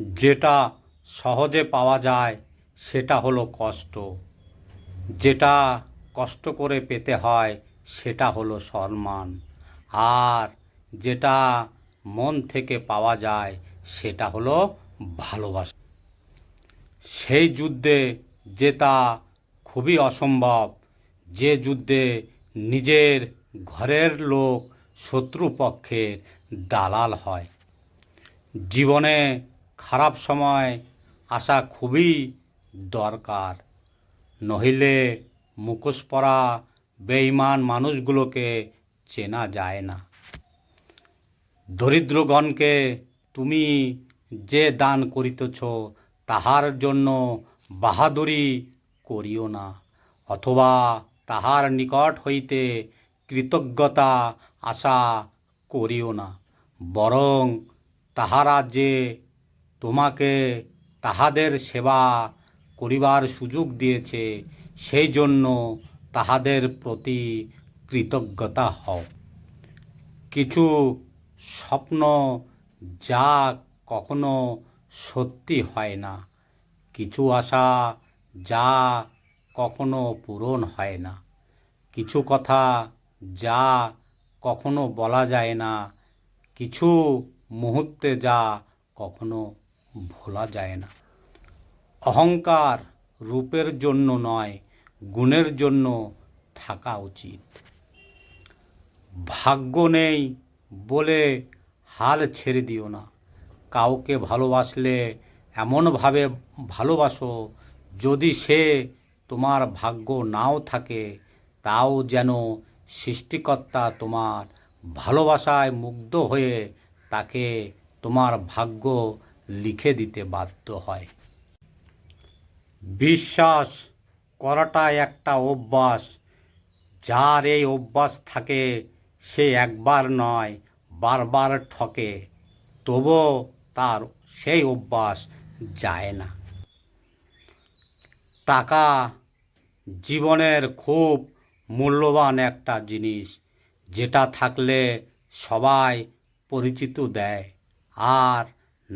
যেটা সহজে পাওয়া যায়, সেটা হলো কষ্ট। যেটা কষ্ট করে পেতে হয়, সেটা হলো সম্মান। আর যেটা মন থেকে পাওয়া যায়, সেটা হলো ভালোবাসা। সেই যুদ্ধে জেতা খুবই অসম্ভব। যে যুদ্ধে নিজের ঘরের লোক শত্রুপক্ষের দালাল হয়। জীবনে খারাপ সময় আসা খুবই দরকার। নহিলে মুখোশ পরা বেঈমান মানুষগুলোকে চেনা যায় না। দরিদ্রগণকে তুমি যে দান করিতেছ, তাহার জন্য বাহাদুরি করিও না, অথবা তাহার নিকট হইতে কৃতজ্ঞতা আশা করিও না, বরং তাহারা যে তোমাকে তাহাদের সেবা করিবার সুযোগ দিয়েছে সেই জন্য তাহাদের প্রতি কৃতজ্ঞতা হও। কিছু স্বপ্ন যা কখনো সত্যি হয় না, কিছু আশা যা কখনো পূরণ হয় না, কিছু কথা যা কখনো বলা যায় না, কিছু মুহূর্তে যা কখনো ভোলা যায় না। অহংকার রূপের জন্য নয়, গুণের জন্য থাকা উচিত। ভাগ্য নেই বলে হাল ছেড়ে দিও না। কাউকে ভালোবাসলে এমনভাবে ভালোবাসো যদি সে তোমার ভাগ্য নাও থাকে, তাও যেন সৃষ্টিকর্তা তোমার ভালোবাসায় মুগ্ধ হয়ে তাকে তোমার ভাগ্য লিখে দিতে বাধ্য হয়। বিশ্বাস করাটা একটা অভ্যাস। যার এই অভ্যাস থাকে, সে একবার নয়, বারবার ঠকে। তবুও তার সেই অভ্যাস যায় না। টাকা জীবনের খুব মূল্যবান একটা জিনিস, যেটা থাকলে সবাই পরিচিত দেয়। আর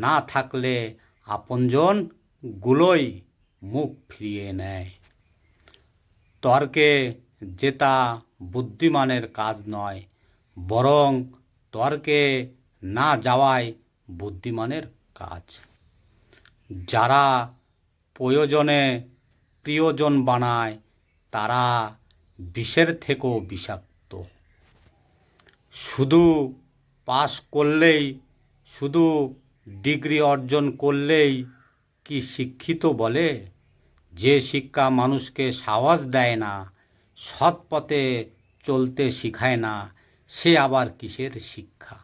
না থাকলে আপনজনগুলোই মুখ ফিরিয়ে নেয়। তর্কে জেতা বুদ্ধিমানের কাজ নয়, বরং তর্কে না যাওয়াই বুদ্ধিমানের কাজ। যারা প্রয়োজনে প্রিয়জন বানায়, তারা বিষের থেকেও বিষাক্ত। শুধু পাস করলেই শুধু ডিগ্রি অর্জন করলেই কি শিক্ষিত বলে? যে শিক্ষা মানুষকে সাহস দেয় না, সৎ পথে চলতে শিখায় না, সে আবার কিসের শিক্ষা?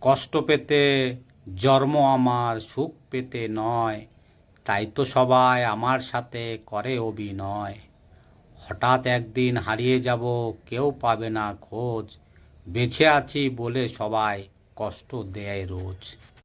কষ্ট পেতে জন্ম আমার, সুখ পেতে নয়, তাই তো সবাই আমার সাথে করে অভিনয়। হঠাৎ একদিন হারিয়ে যাব, কেউ পাবে না খোঁজ, বেঁচে আছি বলে সবাই কষ্ট দেয় রোজ